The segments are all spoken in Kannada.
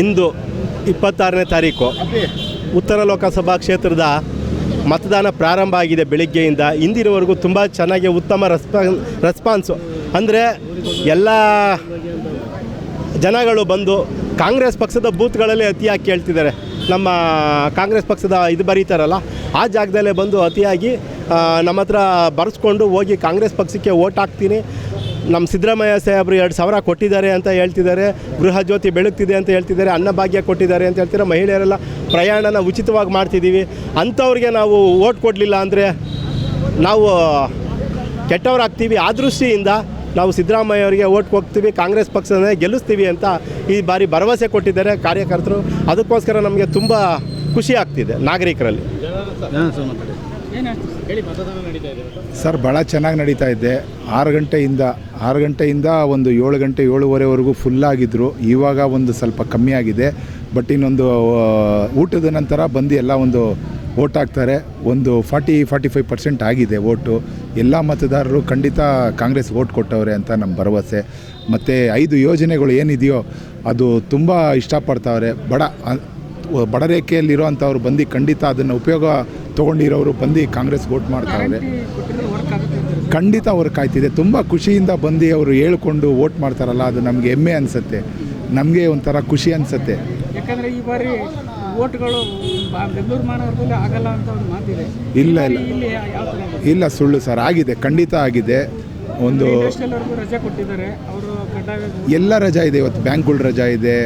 ಇಂದು ಇಪ್ಪತ್ತಾರನೇ ತಾರೀಕು. ಉತ್ತರ ಲೋಕಸಭಾ ಕ್ಷೇತ್ರದ ಮತದಾನ ಪ್ರಾರಂಭ ಆಗಿದೆ ಬೆಳಿಗ್ಗೆಯಿಂದ. ಇಂದಿನವರೆಗೂ ತುಂಬ ಚೆನ್ನಾಗಿ ಉತ್ತಮ ರೆಸ್ಪಾನ್ ರೆಸ್ಪಾನ್ಸು ಅಂದರೆ ಎಲ್ಲ ಜನಗಳು ಬಂದು ಕಾಂಗ್ರೆಸ್ ಪಕ್ಷದ ಬೂತ್ಗಳಲ್ಲಿ ಅತಿಯಾಗಿ ಕೇಳ್ತಿದ್ದಾರೆ. ನಮ್ಮ ಕಾಂಗ್ರೆಸ್ ಪಕ್ಷದ ಇದು ಬರೀತಾರಲ್ಲ ಆ ಜಾಗದಲ್ಲೇ ಬಂದು ಅತಿಯಾಗಿ ನಮ್ಮ ಹತ್ರ ಬರೆಸ್ಕೊಂಡು ಹೋಗಿ ಕಾಂಗ್ರೆಸ್ ಪಕ್ಷಕ್ಕೆ ಓಟ್ ಹಾಕ್ತೀನಿ. ನಮ್ಮ ಸಿದ್ದರಾಮಯ್ಯ ಸಾಹೇಬರು ಎರಡು ಸಾವಿರ ಕೊಟ್ಟಿದ್ದಾರೆ ಅಂತ ಹೇಳ್ತಿದ್ದಾರೆ ಗೃಹ ಜ್ಯೋತಿ ಬೆಳಗ್ತಿದೆ ಅಂತ ಹೇಳ್ತಿದ್ದಾರೆ ಅನ್ನಭಾಗ್ಯ ಕೊಟ್ಟಿದ್ದಾರೆ ಅಂತ ಹೇಳ್ತಾರೆ ಮಹಿಳೆಯರೆಲ್ಲ ಪ್ರಯಾಣನ ಉಚಿತವಾಗಿ ಮಾಡ್ತಿದ್ದೀವಿ. ಅಂಥವ್ರಿಗೆ ನಾವು ಓಟ್ ಕೊಡಲಿಲ್ಲ ಅಂದರೆ ನಾವು ಕೆಟ್ಟವರಾಗ್ತೀವಿ. ಆ ದೃಷ್ಟಿಯಿಂದ ನಾವು ಸಿದ್ದರಾಮಯ್ಯ ಅವರಿಗೆ ಓಟ್ ಹೋಗ್ತೀವಿ ಕಾಂಗ್ರೆಸ್ ಪಕ್ಷನೇ ಗೆಲ್ಲಿಸ್ತೀವಿ ಅಂತ ಈ ಬಾರಿ ಭರವಸೆ ಕೊಟ್ಟಿದ್ದಾರೆ ಕಾರ್ಯಕರ್ತರು. ಅದಕ್ಕೋಸ್ಕರ ನಮಗೆ ತುಂಬ ಖುಷಿ ಆಗ್ತಿದೆ ನಾಗರಿಕರಲ್ಲಿ. ಸರ್ ಭಾಳ ಚೆನ್ನಾಗಿ ನಡೀತಾ ಇದೆ. ಆರು ಗಂಟೆಯಿಂದ ಆರು ಗಂಟೆಯಿಂದ ಒಂದು ಏಳು ಗಂಟೆ ಏಳುವರೆವರೆಗೂ ಫುಲ್ಲಾಗಿದ್ದರು ಇವಾಗ ಒಂದು ಸ್ವಲ್ಪ ಕಮ್ಮಿ ಆಗಿದೆ. ಬಟ್ ಇನ್ನೊಂದು ಊಟದ ನಂತರ ಬಂದು ಎಲ್ಲ ಒಂದು ಓಟ್ ಹಾಕ್ತಾರೆ. ಒಂದು ಫಾರ್ಟಿ ಫಾರ್ಟಿ ಫೈವ್ ಪರ್ಸೆಂಟ್ ಆಗಿದೆ ಓಟು ಎಲ್ಲ ಮತದಾರರು ಖಂಡಿತ ಕಾಂಗ್ರೆಸ್ ಓಟ್ ಕೊಟ್ಟವ್ರೆ ಅಂತ ನಮ್ಮ ಭರವಸೆ. ಮತ್ತು ಐದು ಯೋಜನೆಗಳು ಏನಿದೆಯೋ, ಅದು ತುಂಬ ಇಷ್ಟಪಡ್ತಾವ್ರೆ. ಬಡ ಬಡ ಬಡ ರೇಖೆಯಲ್ಲಿರೋವಂಥವ್ರು ಬಂದು ಖಂಡಿತ ಅದನ್ನು ಉಪಯೋಗ ತೊಗೊಂಡಿರೋರು ಬಂದು ಕಾಂಗ್ರೆಸ್ ವೋಟ್ ಮಾಡ್ತಾವ್ರೆ. ಖಂಡಿತ ಅವ್ರು ಕಾಯ್ತಿದೆ. ತುಂಬ ಖುಷಿಯಿಂದ ಬಂದು ಅವರು ಹೇಳ್ಕೊಂಡು ವೋಟ್ ಮಾಡ್ತಾರಲ್ಲ ಅದು ನಮಗೆ ಹೆಮ್ಮೆ ಅನಿಸುತ್ತೆ. ನಮಗೆ ಒಂಥರ ಖುಷಿ ಅನಿಸುತ್ತೆ. ಯಾಕಂದರೆ ಈ ಬಾರಿ ಬೆಂಗಳೂರು ಮಹಾನಗರದಲ್ಲಿ ಆಗಲ್ಲ ಅಂತ ಒಂದು ಮಾತಿದೆ ಇಲ್ಲ ಇಲ್ಲ. ಇಲ್ಲಿ ಸುಳ್ಳು ಸರ್. ಆಗಿದೆ ಖಂಡಿತ ಆಗಿದೆ. ಒಂದು ರಜೆ ಕೊಟ್ಟಿದ್ದಾರೆ. ಅವರು ಎಲ್ಲ ರಜಾ ಇದೆ ಇವತ್ತು. ಬ್ಯಾಂಕ್ಗಳು ರಜಾ ಇದೆ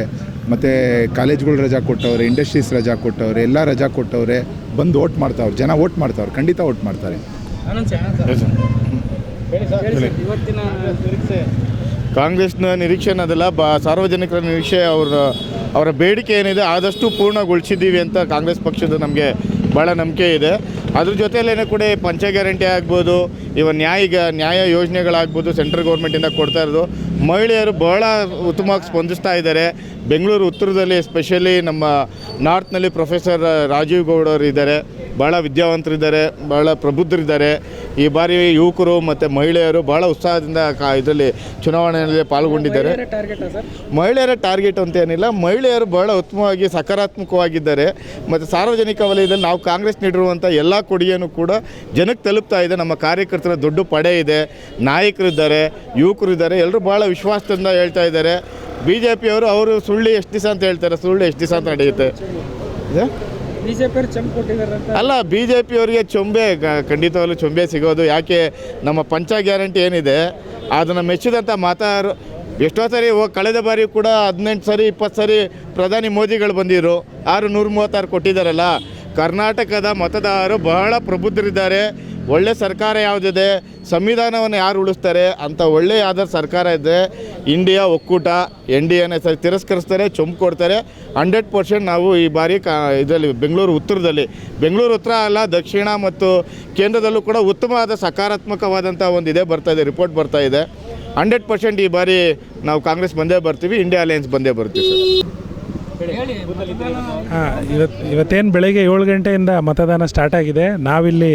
ಮತ್ತು ಕಾಲೇಜ್ಗಳು ರಜಾ ಕೊಟ್ಟವ್ರೆ ಇಂಡಸ್ಟ್ರೀಸ್ ರಜಾ ಕೊಟ್ಟವ್ರೆ ಎಲ್ಲ ರಜಾ ಕೊಟ್ಟವ್ರೆ ಬಂದು ಓಟ್ ಮಾಡ್ತಾವ್ರೆ. ಜನ ಓಟ್ ಮಾಡ್ತಾವ್ರೆ ಖಂಡಿತ ಓಟ್ ಮಾಡ್ತಾರೆ. ಕಾಂಗ್ರೆಸ್ನ ನಿರೀಕ್ಷೆ ಅನ್ನೋದಿಲ್ಲ ಬ ಸಾರ್ವಜನಿಕರ ನಿರೀಕ್ಷೆ ಅವರ ಅವರ ಬೇಡಿಕೆ ಏನಿದೆ ಆದಷ್ಟು ಪೂರ್ಣಗೊಳಿಸಿದ್ದೀವಿ ಅಂತ ಕಾಂಗ್ರೆಸ್ ಪಕ್ಷದ ನಮಗೆ ಭಾಳ ನಂಬಿಕೆ ಇದೆ. ಅದ್ರ ಜೊತೆಯಲ್ಲೇ ಕೂಡ ಈ ಪಂಚ ಗ್ಯಾರಂಟಿ ಆಗ್ಬೋದು ಇವ ನ್ಯಾಯ ನ್ಯಾಯ ಯೋಜನೆಗಳಾಗ್ಬೋದು ಸೆಂಟ್ರಲ್ ಗೌರ್ಮೆಂಟಿಂದ ಕೊಡ್ತಾ ಇರೋದು. ಮಹಿಳೆಯರು ಬಹಳ ಉತ್ತಮವಾಗಿ ಸ್ಪಂದಿಸ್ತಾ ಇದ್ದಾರೆ. ಬೆಂಗಳೂರು ಉತ್ತರದಲ್ಲಿ ಎಸ್ಪೆಷಲಿ ನಮ್ಮ ನಾರ್ತ್ನಲ್ಲಿ ಪ್ರೊಫೆಸರ್ ರಾಜೀವ್ ಗೌಡ ಅವರು ಇದ್ದಾರೆ. ಭಾಳ ವಿದ್ಯಾವಂತರಿದ್ದಾರೆ ಭಾಳ ಪ್ರಬುದ್ಧರಿದ್ದಾರೆ. ಈ ಬಾರಿ ಯುವಕರು ಮತ್ತು ಮಹಿಳೆಯರು ಭಾಳ ಉತ್ಸಾಹದಿಂದ ಕಾ ಇದರಲ್ಲಿ ಚುನಾವಣೆಯಲ್ಲಿ ಪಾಲ್ಗೊಂಡಿದ್ದಾರೆ. ಮಹಿಳೆಯರ ಟಾರ್ಗೆಟ್ ಅಂತ ಏನಿಲ್ಲ ಮಹಿಳೆಯರು ಬಹಳ ಉತ್ತಮವಾಗಿ ಸಕಾರಾತ್ಮಕವಾಗಿದ್ದಾರೆ. ಮತ್ತು ಸಾರ್ವಜನಿಕ ವಲಯದಲ್ಲಿ ನಾವು ಕಾಂಗ್ರೆಸ್ ನೀಡಿರುವಂಥ ಎಲ್ಲ ಕೊಡುಗೆಯನ್ನು ಕೂಡ ಜನಕ್ಕೆ ತಲುಪ್ತಾ ಇದೆ. ನಮ್ಮ ಕಾರ್ಯಕರ್ತರ ದೊಡ್ಡ ಪಡೆ ಇದೆ ನಾಯಕರಿದ್ದಾರೆ ಯುವಕರಿದ್ದಾರೆ ಎಲ್ಲರೂ ಭಾಳ ವಿಶ್ವಾಸದಿಂದ ಹೇಳ್ತಾ ಇದ್ದಾರೆ. ಬಿ ಜೆ ಪಿಯವರು ಅವರು ಸುಳ್ಳು ಎಷ್ಟು ದಿವಸ ಅಂತ ಹೇಳ್ತಾರೆ ಸುಳ್ಳು ಎಷ್ಟು ದಿವಸ ಅಂತ ನಡೆಯುತ್ತೆ? ಅಲ್ಲ ಬಿ ಜೆ ಪಿಯವರಿಗೆ ಚೊಂಬೆ ಖಂಡಿತವಾಗಲೂ ಚೊಂಬೆ ಸಿಗೋದು. ಯಾಕೆ, ನಮ್ಮ ಪಂಚ ಗ್ಯಾರಂಟಿ ಏನಿದೆ, ಅದನ್ನು ಮೆಚ್ಚಿದಂಥ ಮಾತಾರು, ಎಷ್ಟೋ ಸರಿ ಕಳೆದ ಬಾರಿ ಕೂಡ ಹದಿನೆಂಟು ಸರಿ, ಇಪ್ಪತ್ತು ಸರಿ ಪ್ರಧಾನಿ ಮೋದಿಗಳು ಬಂದಿದ್ರು. ಆರು ನೂರು ಮೂವತ್ತಾರು ಕೊಟ್ಟಿದ್ದಾರಲ್ಲ. ಕರ್ನಾಟಕದ ಮತದಾರರು ಬಹಳ ಪ್ರಬುದ್ಧರಿದ್ದಾರೆ. ಒಳ್ಳೆ ಸರ್ಕಾರ ಯಾವುದಿದೆ? ಸಂವಿಧಾನವನ್ನು ಯಾರು ಉಳಿಸ್ತಾರೆ? ಅಂತ ಒಳ್ಳೆ ಯಾವ್ದಾದ್ರು ಸರ್ಕಾರ ಇದೆ ಇಂಡಿಯಾ ಒಕ್ಕೂಟ, ಎನ್ ಡಿ ಎನ್ ಸರಿ ತಿರಸ್ಕರಿಸ್ತಾರೆ, ಚೊಂಬು ಕೊಡ್ತಾರೆ. ಹಂಡ್ರೆಡ್ ಪರ್ಸೆಂಟ್ ನಾವು ಈ ಬಾರಿ ಕಾ ಇದರಲ್ಲಿ ಬೆಂಗಳೂರು ಉತ್ತರದಲ್ಲಿ, ಬೆಂಗಳೂರು ಉತ್ತರ ಅಲ್ಲ, ದಕ್ಷಿಣ ಮತ್ತು ಕೇಂದ್ರದಲ್ಲೂ ಕೂಡ ಉತ್ತಮವಾದ ಸಕಾರಾತ್ಮಕವಾದಂಥ ಒಂದು ಇದೇ ಬರ್ತಾ ಇದೆ, ರಿಪೋರ್ಟ್ ಬರ್ತಾ ಇದೆ. ಹಂಡ್ರೆಡ್ ಪರ್ಸೆಂಟ್ ಈ ಬಾರಿ ನಾವು ಕಾಂಗ್ರೆಸ್ ಬಂದೇ ಬರ್ತೀವಿ, ಇಂಡಿಯಾ ಅಲಯನ್ಸ್ ಬಂದೇ ಬರ್ತೀವಿ ಸರ್. ಹಾಂ ಇವತ್ತು ಇವತ್ತೇನು ಬೆಳಗ್ಗೆ ಏಳು ಗಂಟೆಯಿಂದ ಮತದಾನ ಸ್ಟಾರ್ಟ್ ಆಗಿದೆ. ನಾವಿಲ್ಲಿ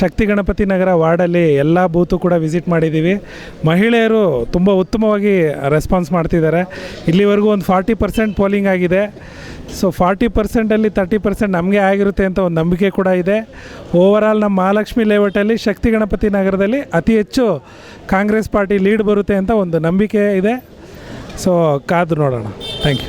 ಶಕ್ತಿ ಗಣಪತಿ ನಗರ ವಾರ್ಡಲ್ಲಿ ಎಲ್ಲ ಬೂತು ಕೂಡ ವಿಸಿಟ್ ಮಾಡಿದ್ದೀವಿ ಮಹಿಳೆಯರು ತುಂಬ ಉತ್ತಮವಾಗಿ ರೆಸ್ಪಾನ್ಸ್ ಮಾಡ್ತಿದ್ದಾರೆ. ಇಲ್ಲಿವರೆಗೂ ಒಂದು ಫಾರ್ಟಿ ಪರ್ಸೆಂಟ್ ಪೋಲಿಂಗ್ ಆಗಿದೆ. ಸೊ ಫಾರ್ಟಿ ಪರ್ಸೆಂಟಲ್ಲಿ ತರ್ಟಿ ಪರ್ಸೆಂಟ್ ನಮಗೆ ಆಗಿರುತ್ತೆ ಅಂತ ಒಂದು ನಂಬಿಕೆ ಕೂಡ ಇದೆ. ಓವರಾಲ್ ನಮ್ಮ ಮಹಾಲಕ್ಷ್ಮಿ ಲೇಔಟಲ್ಲಿ ಶಕ್ತಿ ಗಣಪತಿ ನಗರದಲ್ಲಿ ಅತಿ ಹೆಚ್ಚು ಕಾಂಗ್ರೆಸ್ ಪಾರ್ಟಿ ಲೀಡ್ ಬರುತ್ತೆ ಅಂತ ಒಂದು ನಂಬಿಕೆ ಇದೆ. ಸೊ ಕಾದು ನೋಡೋಣ. Thank you